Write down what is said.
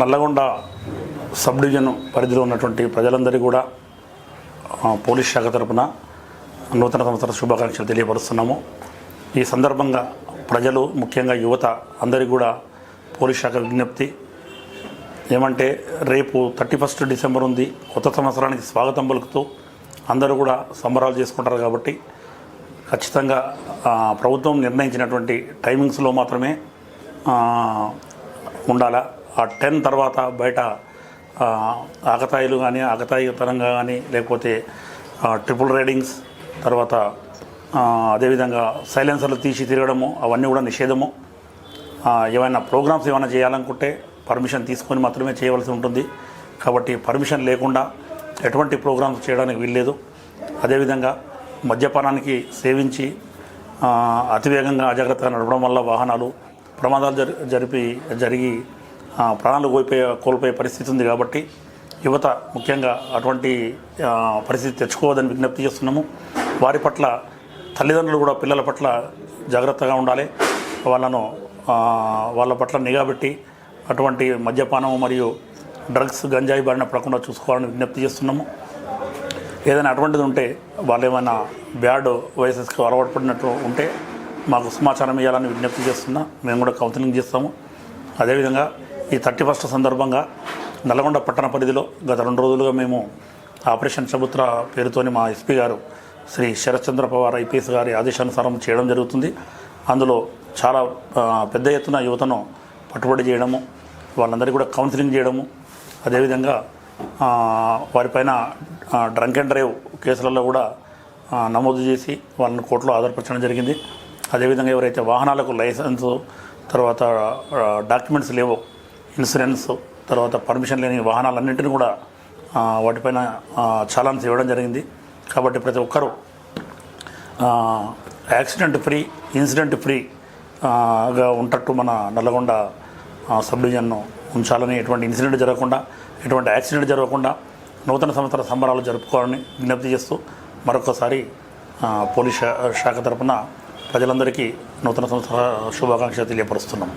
Nalgonda sub division పరిధిలో ఉన్నటువంటి ప్రజలందరికీ కూడా పోలీస్ శాఖ తరపున నూతన సంవత్సర శుభాకాంక్షలు తెలియపరుస్తున్నాము. ఈ సందర్భంగా ప్రజలు ముఖ్యంగా యువత అందరికీ కూడా పోలీస్ శాఖ విజ్ఞప్తి. ఏమంటే రేపు థర్టీ ఫస్ట్ డిసెంబర్ ఉంది. కొత్త సంవత్సరానికి స్వాగతం పలుకుతూ అందరూ కూడా సంబరాలు చేసుకుంటారు కాబట్టి ఖచ్చితంగా ప్రభుత్వం నిర్ణయించినటువంటి టైమింగ్స్లో మాత్రమే ఉండాలా? ఆ టెన్ తర్వాత బయట ఆకతాయిలు కానీ ఆకతాయితనంగా కానీ లేకపోతే ట్రిపుల్ రైడింగ్స్ తర్వాత అదేవిధంగా సైలెన్సర్లు తీసి తిరగడము అవన్నీ కూడా నిషేధము. ఏమైనా ప్రోగ్రామ్స్ ఏమైనా చేయాలనుకుంటే పర్మిషన్ తీసుకొని మాత్రమే చేయవలసి ఉంటుంది. కాబట్టి పర్మిషన్ లేకుండా ఎటువంటి ప్రోగ్రామ్స్ చేయడానికి వీల్లేదు. అదేవిధంగా మద్యపానానికి సేవించి అతివేగంగా అజాగ్రత్తగా నడపడం వల్ల వాహనాలు ప్రమాదాలు జరి జరిపి జరిగి ప్రాణాలు కోల్పోయే కోల్పోయే పరిస్థితి ఉంది కాబట్టి యువత ముఖ్యంగా అటువంటి పరిస్థితి తెచ్చుకోవద్దని విజ్ఞప్తి చేస్తున్నాము. వారి పట్ల తల్లిదండ్రులు కూడా పిల్లల పట్ల జాగ్రత్తగా ఉండాలి. వాళ్ళను వాళ్ళ పట్ల నిఘా పెట్టి అటువంటి మద్యపానం మరియు డ్రగ్స్ గంజాయి బారిన పడకుండా చూసుకోవాలని విజ్ఞప్తి చేస్తున్నాము. ఏదైనా అటువంటిది ఉంటే వాళ్ళు ఏమైనా బ్యాడ్ వయసెస్కి అలవాటు పడినట్టు ఉంటే మాకు సమాచారం ఇవ్వాలని విజ్ఞప్తి చేస్తున్నా. మేము కూడా కౌన్సిలింగ్ చేస్తాము. అదేవిధంగా ఈ థర్టీ ఫస్ట్ సందర్భంగా నల్గొండ పట్టణ పరిధిలో గత రెండు రోజులుగా మేము ఆపరేషన్ చబుత్ర పేరుతోని మా ఎస్పీ గారు శ్రీ శరత్చంద్ర పవార్ ఐపీఎస్ గారి ఆదేశానుసారం చేయడం జరుగుతుంది. అందులో చాలా పెద్ద ఎత్తున యువతను పట్టుబడి చేయడము వాళ్ళందరికీ కూడా కౌన్సిలింగ్ చేయడము అదేవిధంగా వారిపైన డ్రంక్ అండ్ డ్రైవ్ కేసులలో కూడా నమోదు చేసి వాళ్ళని కోర్టులో ఆధారపరచడం జరిగింది. అదేవిధంగా ఎవరైతే వాహనాలకు లైసెన్సు తర్వాత డాక్యుమెంట్స్ లేవో. ఇన్సూరెన్స్ తర్వాత పర్మిషన్ లేని వాహనాలన్నింటినీ కూడా వాటిపైన ఆ, చాలాన్స్ ఇవ్వడం జరిగింది. కాబట్టి ప్రతి ఒక్కరూ యాక్సిడెంట్ ఫ్రీ ఇన్సిడెంట్ ఫ్రీగా ఉంటట్టు మన నల్లగొండ సబ్ డివిజన్ను ఉంచాలని ఎటువంటి ఇన్సిడెంట్ జరగకుండా ఎటువంటి యాక్సిడెంట్ జరగకుండా నూతన సంవత్సర సంబరాలు జరుపుకోవాలని విజ్ఞప్తి చేస్తూ మరొకసారి పోలీస్ శాఖ తరఫున ప్రజలందరికీ నూతన సంవత్సర శుభాకాంక్షలు తెలియపరుస్తున్నాం